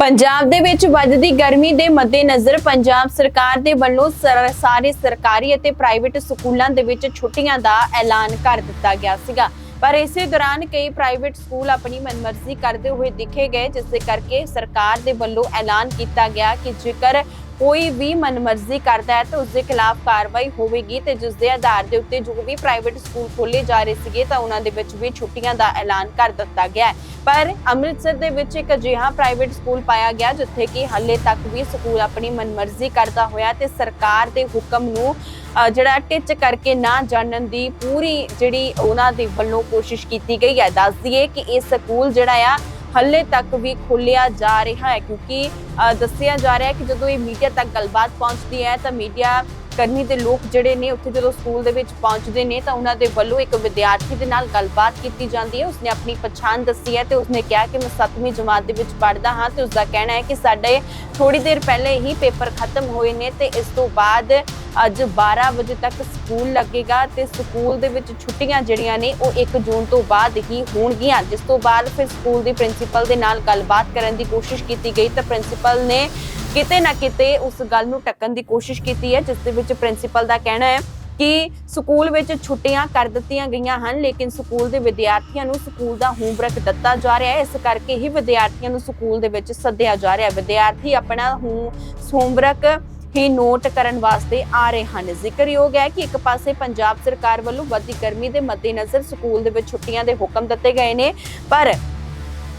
ਪੰਜਾਬ ਦੇ ਵਿੱਚ ਵੱਧਦੀ ਗਰਮੀ ਦੇ ਮੱਦੇਨਜ਼ਰ ਪੰਜਾਬ ਸਰਕਾਰ ਦੇ ਵੱਲੋਂ ਸਾਰੇ ਸਰਕਾਰੀ ਅਤੇ ਪ੍ਰਾਈਵੇਟ ਸਕੂਲਾਂ ਦੇ ਵਿੱਚ ਛੁੱਟੀਆਂ ਦਾ ਐਲਾਨ ਕਰ ਦਿੱਤਾ ਗਿਆ ਸੀਗਾ। ਪਰ ਇਸੇ ਦੌਰਾਨ ਕਈ ਪ੍ਰਾਈਵੇਟ ਸਕੂਲ ਆਪਣੀ ਮਨਮਰਜ਼ੀ ਕਰਦੇ ਹੋਏ ਦਿਖੇ ਗਏ, ਜਿਸ ਦੇ ਕਰਕੇ ਸਰਕਾਰ ਦੇ ਵੱਲੋਂ ਐਲਾਨ ਕੀਤਾ ਗਿਆ ਕਿ ਜੇਕਰ ਕੋਈ ਵੀ ਮਨਮਰਜ਼ੀ ਕਰਦਾ ਹੈ ਤਾਂ ਉਸ ਦੇ ਖਿਲਾਫ ਕਾਰਵਾਈ ਹੋਵੇਗੀ ਤੇ ਜਿਸ ਦੇ ਆਧਾਰ ਦੇ ਉੱਤੇ ਜੋ ਵੀ ਪ੍ਰਾਈਵੇਟ ਸਕੂਲ ਖੋਲੇ ਜਾ ਰਹੇ ਸੀਗੇ ਤਾਂ ਉਹਨਾਂ ਦੇ ਵਿੱਚ ਵੀ ਛੁੱਟੀਆਂ ਦਾ ਐਲਾਨ ਕਰ ਦਿੱਤਾ ਗਿਆ ਹੈ। ਪਰ ਅੰਮ੍ਰਿਤਸਰ ਦੇ ਵਿੱਚ ਇੱਕ ਅਜਿਹਾ ਪ੍ਰਾਈਵੇਟ ਸਕੂਲ ਪਾਇਆ ਗਿਆ ਜਿੱਥੇ ਕਿ ਹਾਲੇ ਤੱਕ ਵੀ ਸਕੂਲ ਆਪਣੀ ਮਨਮਰਜ਼ੀ ਕਰਦਾ ਹੋਇਆ ਤੇ ਸਰਕਾਰ ਦੇ ਹੁਕਮ ਨੂੰ ਜਿਹੜਾ ਟਿੱਚ ਕਰਕੇ ਨਾ ਜਾਣਨ ਦੀ ਪੂਰੀ ਜਿਹੜੀ ਉਹਨਾਂ ਦੇ ਵੱਲੋਂ ਕੋਸ਼ਿਸ਼ ਕੀਤੀ ਗਈ ਹੈ। ਦੱਸ ਦਈਏ ਕਿ ਇਹ ਸਕੂਲ ਜਿਹੜਾ ਆ ਹੱਲੇ ਤੱਕ ਵੀ ਖੋਲਿਆ ਜਾ ਰਿਹਾ ਹੈ ਕਿਉਂਕਿ ਅ, ਦੱਸਿਆ ਜਾ ਰਿਹਾ ਹੈ ਕਿ ਜਦੋਂ ਇਹ ਮੀਡੀਆ ਤੱਕ ਗੱਲਬਾਤ ਪਹੁੰਚਦੀ ਹੈ ਤਾਂ ਮੀਡੀਆ ਕਰਮੀ ਦੇ ਲੋਕ ਜਿਹੜੇ ਨੇ ਉੱਥੇ ਜਦੋਂ ਸਕੂਲ ਦੇ ਵਿੱਚ ਪਹੁੰਚਦੇ ਨੇ ਤਾਂ ਉਹਨਾਂ ਦੇ ਵੱਲੋਂ ਇੱਕ ਵਿਦਿਆਰਥੀ ਦੇ ਨਾਲ ਗੱਲਬਾਤ ਕੀਤੀ ਜਾਂਦੀ ਹੈ। ਉਸਨੇ ਆਪਣੀ ਪਛਾਣ ਦੱਸੀ ਹੈ ਤੇ ਉਸਨੇ ਕਿਹਾ ਕਿ ਮੈਂ 7ਵੀਂ ਜਮਾਤ ਦੇ ਵਿੱਚ ਪੜ੍ਹਦਾ ਹਾਂ ਤੇ ਉਸਦਾ ਕਹਿਣਾ ਹੈ ਕਿ ਸਾਡੇ ਥੋੜੀ ਦੇਰ ਪਹਿਲੇ ਹੀ ਪੇਪਰ ਖਤਮ ਹੋਏ ਨੇ ਤੇ ਇਸ ਤੋਂ ਬਾਅਦ ਅੱਜ 12 ਵਜੇ ਤੱਕ ਸਕੂਲ ਲੱਗੇਗਾ ਤੇ ਸਕੂਲ ਦੇ ਵਿੱਚ ਛੁੱਟੀਆਂ ਜਿਹੜੀਆਂ ਨੇ ਉਹ 1 ਜੂਨ ਤੋਂ ਬਾਅਦ ਹੀ ਹੋਣਗੀਆਂ। ਜਿਸ ਤੋਂ ਬਾਅਦ ਫਿਰ ਸਕੂਲ ਦੀ ਪ੍ਰਿੰਸੀਪਲ ਦੇ ਨਾਲ ਗੱਲਬਾਤ ਕਰਨ ਦੀ ਕੋਸ਼ਿਸ਼ ਕੀਤੀ ਗਈ ਤਾਂ ਪ੍ਰਿੰਸੀਪਲ ਨੇ ਕਿਤੇ ਨਾ ਕਿਤੇ ਉਸ ਗੱਲ ਨੂੰ ਟੱਕਣ ਦੀ ਕੋਸ਼ਿਸ਼ ਕੀਤੀ ਹੈ, ਜਿਸ ਦੇ ਵਿੱਚ ਪ੍ਰਿੰਸੀਪਲ ਦਾ ਕਹਿਣਾ ਹੈ ਕਿ ਸਕੂਲ ਵਿੱਚ ਛੁੱਟੀਆਂ ਕਰ ਦਿੱਤੀਆਂ ਗਈਆਂ ਹਨ, ਲੇਕਿਨ ਸਕੂਲ ਦੇ ਵਿਦਿਆਰਥੀਆਂ ਨੂੰ ਸਕੂਲ ਦਾ ਹੋਮਵਰਕ ਦਿੱਤਾ ਜਾ ਰਿਹਾ ਹੈ। ਇਸ ਕਰਕੇ ਹੀ ਵਿਦਿਆਰਥੀਆਂ ਨੂੰ ਸਕੂਲ ਦੇ ਵਿੱਚ ਸੱਦਿਆ ਜਾ ਰਿਹਾ ਹੈ। ਵਿਦਿਆਰਥੀ ਆਪਣਾ ਹੋਮਵਰਕ ਹੀ ਨੋਟ ਕਰਨ ਵਾਸਤੇ ਆ ਰਹੇ ਹਨ। ਜ਼ਿਕਰਯੋਗ ਹੈ ਕਿ ਇੱਕ ਪਾਸੇ ਪੰਜਾਬ ਸਰਕਾਰ ਵੱਲੋਂ ਵੱਧਦੀ ਗਰਮੀ ਦੇ ਮੱਦੇਨਜ਼ਰ ਸਕੂਲ ਦੇ ਵਿੱਚ ਛੁੱਟੀਆਂ ਦੇ ਹੁਕਮ ਦਿੱਤੇ ਗਏ ਨੇ, ਪਰ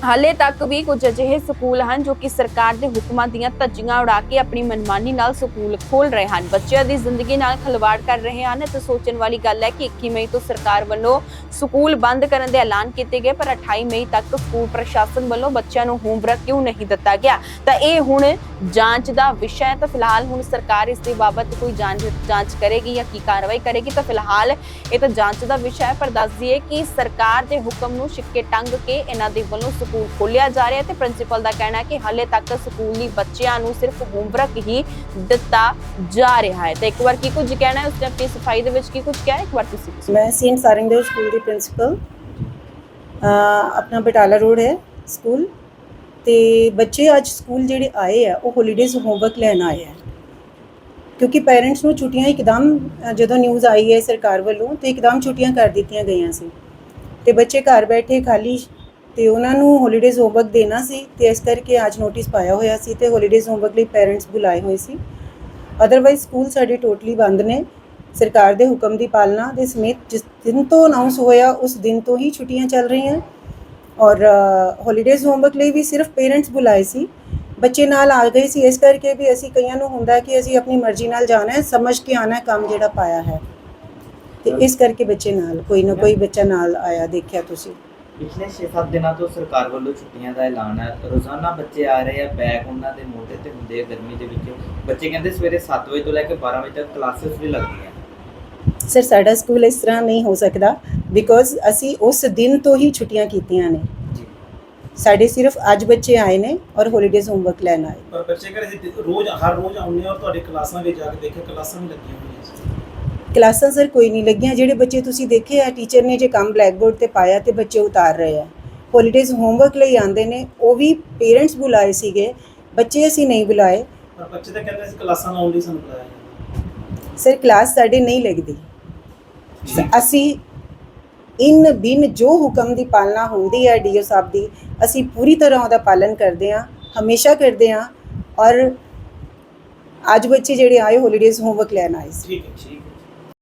ਹਾਲੇ ਤੱਕ ਵੀ ਕੁਝ ਅਜਿਹੇ ਸਕੂਲ ਹਨ ਜੋ ਕਿ ਸਰਕਾਰ ਦੇ ਹੁਕਮਾਂ ਦੀਆਂ ਧੱਜੀਆਂ ਉਡਾ ਕੇ ਆਪਣੀ ਮਨਮਾਨੀ ਨਾਲ ਸਕੂਲ ਖੋਲ ਰਹੇ ਹਨ। ਬੱਚਿਆਂ ਦੀ ਜ਼ਿੰਦਗੀ ਨਾਲ ਖਿਲਵਾੜ ਕਰ ਰਹੇ ਹਨ ਤੇ ਸੋਚਣ ਵਾਲੀ ਗੱਲ ਹੈ ਕਿ 21 ਮਈ ਤੋਂ ਸਰਕਾਰ ਵੱਲੋਂ ਸਕੂਲ ਬੰਦ ਕਰਨ ਦੇ ਐਲਾਨ ਕੀਤੇ ਗਏ, ਪਰ 28 ਮਈ ਤੱਕ ਸਕੂਲ ਪ੍ਰਸ਼ਾਸਨ ਵੱਲੋਂ ਬੱਚਿਆਂ ਨੂੰ ਹੋਮਵਰਕ ਕਿਉਂ ਨਹੀਂ ਦਿੱਤਾ ਗਿਆ? ਤਾਂ ਇਹ ਹੁਣ ਜਾਂਚ ਦਾ ਵਿਸ਼ਾ ਹੈ। ਤਾਂ ਫਿਲਹਾਲ ਹੁਣ ਸਰਕਾਰ ਇਸ ਦੇ ਬਾਬਤ ਕੋਈ ਜਾਂਚ ਜਾਂਚ ਕਰੇਗੀ ਜਾਂ ਕੀ ਕਾਰਵਾਈ ਕਰੇਗੀ, ਤਾਂ ਫਿਲਹਾਲ ਇਹ ਤਾਂ ਜਾਂਚ ਦਾ ਵਿਸ਼ਾ ਹੈ। ਪਰ ਦੱਸ ਦਈਏ ਕਿ ਸਰਕਾਰ ਦੇ ਹੁਕਮ ਨੂੰ ਛਿੱਕੇ ਟੰਗ ਕੇ ਇਹਨਾਂ ਦੇ ਵੱਲੋਂ ਸਕੂਲ ਖੋਲਿਆ ਜਾ ਰਿਹਾ ਹੈ ਤੇ ਪ੍ਰਿੰਸੀਪਲ ਦਾ ਕਹਿਣਾ ਹੈ ਕਿ ਹਾਲੇ ਤੱਕ ਸਕੂਲੀ ਬੱਚਿਆਂ ਨੂੰ ਸਿਰਫ ਹੋਮਵਰਕ ਹੀ ਦਿੱਤਾ ਜਾ ਰਿਹਾ ਹੈ। ਤੇ ਇੱਕ ਵਾਰ ਕੀ ਕੁਝ ਕਹਿਣਾ ਹੈ? ਉਸਨੇ ਆਪਣੀ ਸਫ਼ਾਈ ਦੇ ਵਿੱਚ ਕੀ ਕੁਝ ਕਿਹਾ? ਇੱਕ ਵਾਰ ਤੁਸੀਂ ਵੀ ਸੁਣੋ। ਮੈਂ ਸੇਂਟ ਸਾਰਿੰਗਦੇਵ ਸਕੂਲ ਦੀ ਪ੍ਰਿੰਸੀਪਲ। ਆਪਣਾ ਬਟਾਲਾ ਰੋਡ ਹੈ ਸਕੂਲ। ਤੇ ਬੱਚੇ ਅੱਜ ਸਕੂਲ ਜਿਹੜੇ ਆਏ ਆ, ਉਹ ਹੌਲੀਡੇਜ਼ ਹੋਮਵਰਕ ਲੈਣ ਆਏ ਆ। ਕਿਉਂਕਿ ਪੇਰੈਂਟਸ ਨੂੰ ਛੁੱਟੀਆਂ ਇੱਕਦਮ ਜਦੋਂ ਨਿਊਜ਼ ਆਈ ਹੈ ਸਰਕਾਰ ਵੱਲੋਂ, ਤੇ ਇੱਕਦਮ ਛੁੱਟੀਆਂ ਕਰ ਦਿੱਤੀਆਂ ਗਈਆਂ ਸੀ। ਤੇ ਬੱਚੇ ਘਰ ਬੈਠੇ, ਖਾਲੀ ਤੇ ਉਹਨਾਂ ਨੂੰ ਹੌਲੀਡੇਜ਼ ਹੋਮਵਰਕ ਦੇਣਾ ਸੀ ਤੇ ਇਸ ਕਰਕੇ ਅੱਜ ਨੋਟਿਸ ਪਾਇਆ ਹੋਇਆ ਸੀ ਤੇ ਹੌਲੀਡੇਜ਼ ਹੋਮਵਰਕ ਲਈ ਪੇਰੈਂਟਸ ਬੁਲਾਏ ਹੋਏ ਸੀ। ਅਦਰਵਾਈਜ਼ ਸਕੂਲ ਸਾਡੇ ਟੋਟਲੀ ਬੰਦ ਨੇ। ਸਰਕਾਰ ਦੇ ਹੁਕਮ ਦੀ ਪਾਲਣਾ ਦੇ ਸਮੇਤ ਜਿਸ ਦਿਨ ਤੋਂ ਅਨਾਉਂਸ ਹੋਇਆ ਉਸ ਦਿਨ ਤੋਂ ਹੀ ਛੁੱਟੀਆਂ ਚੱਲ ਰਹੀਆਂ। ਔਰ ਹੌਲੀਡੇਜ਼ ਹੋਮਵਰਕ ਲਈ ਵੀ ਸਿਰਫ ਪੇਰੈਂਟਸ ਬੁਲਾਏ ਸੀ। ਬੱਚੇ ਨਾਲ ਆ ਗਏ ਸੀ। ਇਸ ਕਰਕੇ ਵੀ ਅਸੀਂ ਕਈਆਂ ਨੂੰ ਹੁੰਦਾ ਕਿ ਅਸੀਂ ਆਪਣੀ ਮਰਜ਼ੀ ਨਾਲ ਜਾਣਾ ਹੈ ਸਮਝ ਕੇ ਆਣਾ ਹੈ ਕੰਮ ਜਿਹੜਾ ਪਾਇਆ ਹੈ। ਤੇ ਇਸ ਕਰਕੇ ਬੱਚੇ ਨਾਲ ਕੋਈ ਨਾ ਕੋਈ ਬੱਚਾ ਨਾਲ ਆਇਆ ਦੇਖਿਆ ਤੁਸੀਂ। ਪਿਛਲੇ 6-7 ਦਿਨਾਂ ਤੋਂ ਸਰਕਾਰ ਵੱਲੋਂ ਛੁੱਟੀਆਂ ਦਾ ਐਲਾਨ ਹੈ। ਰੋਜ਼ਾਨਾ ਬੱਚੇ ਆ ਰਹੇ ਆ ਬੈਗ ਉਹਨਾਂ ਦੇ ਮੋਢੇ ਤੇ ਹੁੰਦੇ ਆ ਗਰਮੀ ਦੇ ਵਿੱਚ। ਬੱਚੇ ਕਹਿੰਦੇ ਸਵੇਰੇ 7 ਵਜੇ ਤੋਂ ਲੈ ਕੇ 12 ਵਜੇ ਤੱਕ ਕਲਾਸਿਸ ਵੀ ਲੱਗਦੀਆਂ ਸਰ ਸਾਡਾ ਸਕੂਲ ਇਸ ਤਰ੍ਹਾਂ ਨਹੀਂ ਹੋ ਸਕਦਾ ਬਿਕੋਜ਼ ਅਸੀਂ ਉਸ ਦਿਨ ਤੋਂ ਹੀ ਛੁੱਟੀਆਂ ਕੀਤੀਆਂ ਨੇ। ਜੀ। ਸਾਡੇ ਸਿਰਫ ਅੱਜ ਬੱਚੇ ਆਏ ਨੇ ਔਰ ਹੌਲੀਡੇਜ਼ ਹੋਮਵਰਕ ਲੈਣ ਆਏ। ਪਰ ਬੱਚੇ ਘਰੇ ਰੋਜ਼ ਹਰ ਰੋਜ਼ ਆਉਂਦੇ ਆ ਔਰ ਤੁਹਾਡੀ ਕਲਾਸਾਂ ਵਿੱਚ ਜਾ ਕੇ ਦੇਖੇ ਕਲਾਸਾਂ ਵੀ ਲੱਗੀਆਂ ਹੋਈਆਂ ਸੀ ਕਲਾਸਾਂ ਸਰ ਕੋਈ ਨਹੀਂ ਲੱਗੀਆਂ ਜਿਹੜੇ ਬੱਚੇ ਤੁਸੀਂ ਦੇਖੇ ਆ ਟੀਚਰ ਨੇ ਜੇ ਕੰਮ ਬਲੈਕ ਬੋਰਡ ਤੇ ਪਾਇਆ ਤੇ ਬੱਚੇ ਉਤਾਰ ਰਹੇ ਆ। ਹੌਲੀਡੇਜ਼ ਹੋਮਵਰਕ ਲਈ ਆਂਦੇ ਨੇ ਉਹ ਵੀ ਪੇਰੈਂਟਸ ਬੁਲਾਏ ਸੀਗੇ ਬੱਚੇ ਅਸੀਂ ਨਹੀਂ ਬੁਲਾਏ। ਪਰ ਬੱਚੇ ਤਾਂ ਕਹਿੰਦੇ ਸੀ ਕਲਾਸਾਂ ਲਾਉਣ ਲਈ ਸਾਨੂੰ ਬੁਲਾਇਆ ਜਾਂਦਾ। ਸਰ ਕਲਾਸ ਸਾਡੇ ਨਹੀਂ ਲੱਗਦੀ। ਅਸੀਂ ਇਨ ਬਿਨ ਜੋ ਹੁਕਮ ਦੀ ਪਾਲਣਾ ਹੁੰਦੀ ਹੈ ਡੀਓ ਸਾਹਿਬ ਦੀ ਅਸੀਂ ਪੂਰੀ ਤਰ੍ਹਾਂ ਉਹਦਾ ਪਾਲਨ ਕਰਦੇ ਹਾਂ ਹਮੇਸ਼ਾ ਕਰਦੇ ਹਾਂ ਔਰ ਅੱਜ ਬੱਚੇ ਜਿਹੜੇ ਆਏ ਹੌਲੀਡੇਜ਼ ਹੋਮਵਰਕ ਲੈਣ ਆਏ ਸੀ। ਠੀਕ ਹੈ ਠੀਕ